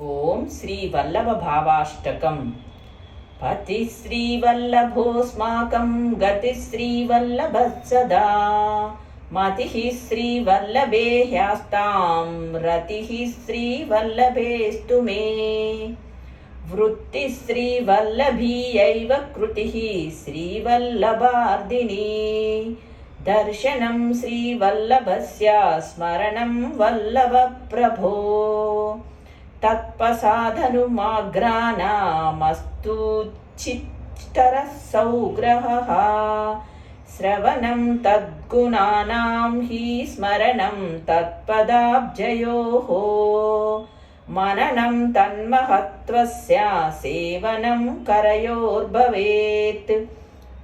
ఓం శ్రీ వల్లభ భావాష్టకం పతి శ్రీవల్లభోస్మాకం గతి శ్రీవల్లభ సదా మతి శ్రీవల్లభే హ్యాస్తాం రతి శ్రీవల్లభేస్తు మే. వృత్తి శ్రీవల్లభీయైవ కృతి శ్రీవల్లభార్దిని. దర్శనం శ్రీవల్లభస్య స్మరణం వల్లభ ప్రభో तत्पसाधनुमाग्राणामस्तूच्छित्तरः सौग्रहः श्रवणं तद्गुणानां हि स्मरणं तत्पदाब्जयोः मननं तन्महत्त्वस्य सेवनं करयोर्भवेत्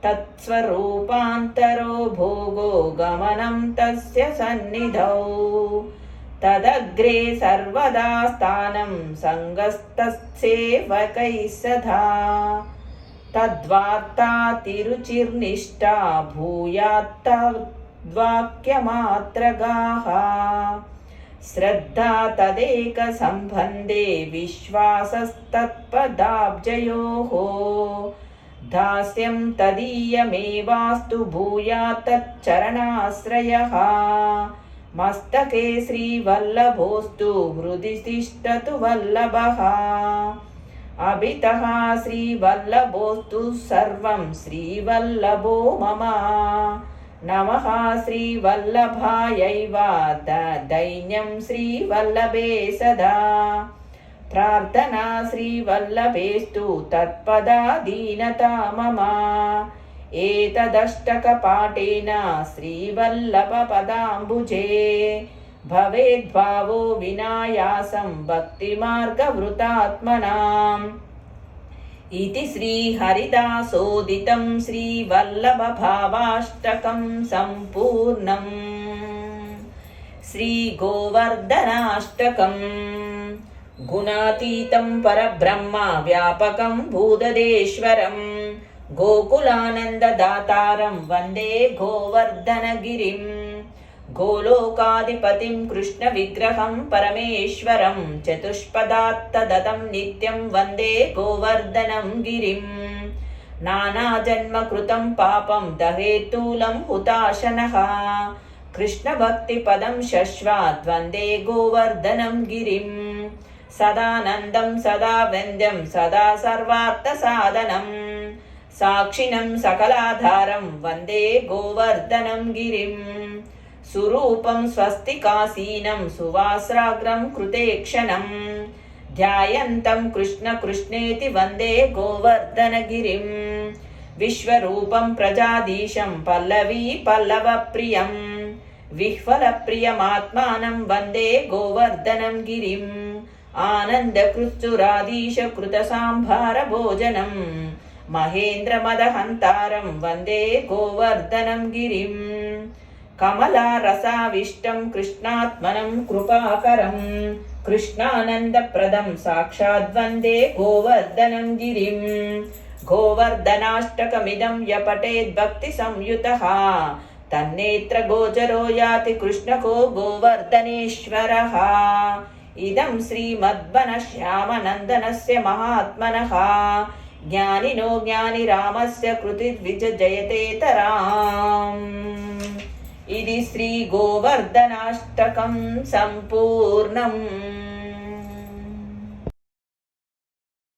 तत्स्वरूपान्तरो भोगो गमनं तस्य सन्निधौ तदग्रे सर्वदा स्थानं सङ्गस्तस्येवकैः सदा तद्वार्ता तिरुचिर्निष्ठा भूयात्तद्वाक्यमात्रगाः श्रद्धा तदेकसम्बन्धे विश्वासस्तत्पदाब्जयोः दास्यं तदीयमेवास्तु भूयात् तच्चरणाश्रयः मस्तके श्रीवल्लभोऽस्तु हृदि तिष्ठतु वल्लभः अभितः श्रीवल्लभोऽस्तु सर्वं श्रीवल्लभो मम नमः श्रीवल्लभायैव द- दैन्यं श्रीवल्लभे सदा प्रार्थना श्रीवल्लभेस्तु तत्पदाधीनता मम एतदष्टकपाठेन श्रीवल्लभपदाम्बुजे भवेद्भावो विनायासं भक्तिमार्गवृतात्मनाम् इति श्रीहरिदासोदितं श्रीवल्लभभावाष्टकं सम्पूर्णम् श्रीगोवर्धनाष्टकम् गुणातीतं परब्रह्म व्यापकं भूददेश्वरम् गोकुलानन्ददातारं वन्दे गोवर्धनगिरिम् गोलोकाधिपतिं कृष्णविग्रहं परमेश्वरं चतुष्पदात्तदतं नित्यं वन्दे गोवर्धनं गिरिम् नानाजन्मकृतं पापं दहेतूलं हुताशनः कृष्णभक्तिपदं शश्वात् वन्दे गोवर्धनं गिरिम् सदानन्दं सदा वन्द्यं सदा सर्वार्थसाधनम् సాక్షిణం సకలాధారం వందే గోవర్ధనం గిరిం సురూపం స్వస్తికాసీనం సువాస్రాగ్రం కృతేక్షణం ధ్యాయంతం కృష్ణ కృష్ణేతి వందే గోవర్ధనగిరిం విశ్వరూపం ప్రజాదీశం పల్లవీ పల్లవప్రియం విహ్వలప్రియమాత్మానం వందే గోవర్ధనం గిరిం ఆనందకృత్సురాధీశ కృతసాంభారభోజనం महेन्द्रमदहन्तारं वन्दे गोवर्धनं गिरिम् कमलारसाविष्टं कृष्णात्मनं कृपाकरं कृष्णानन्दप्रदं साक्षाद्वन्दे गोवर्धनं गिरिम् गोवर्धनाष्टकमिदं यपठेद्भक्तिसंयुतः तन्नेत्रगोचरो याति कृष्णको गोवर्धनेश्वरः इदं श्रीमद्वनश्यामनन्दनस्य महात्मनः ज्ञानिनो ज्ञानिरामस्य कृतिद्विजयतेतराम् इति श्रीगोवर्धनाष्टकं सम्पूर्णम्